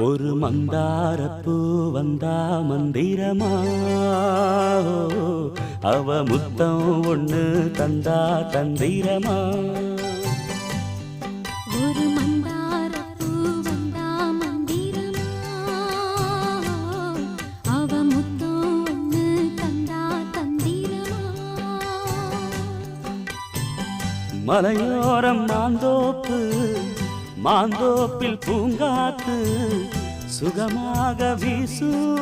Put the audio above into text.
ஒரு மந்தாரப்பூ வந்தா மந்திரமா? அவ முத்தம் ஒண்ணு தந்தா தந்திரமா? ஒரு மந்தாரப்பூ வந்தா மந்திரமா? அவ முத்தம் ஒண்ணு தந்தா தந்திரமா? மலையோரம் மாந்தோப்பு மாந்தோப்பில் பூங்காத்து சுகமாக வீசும்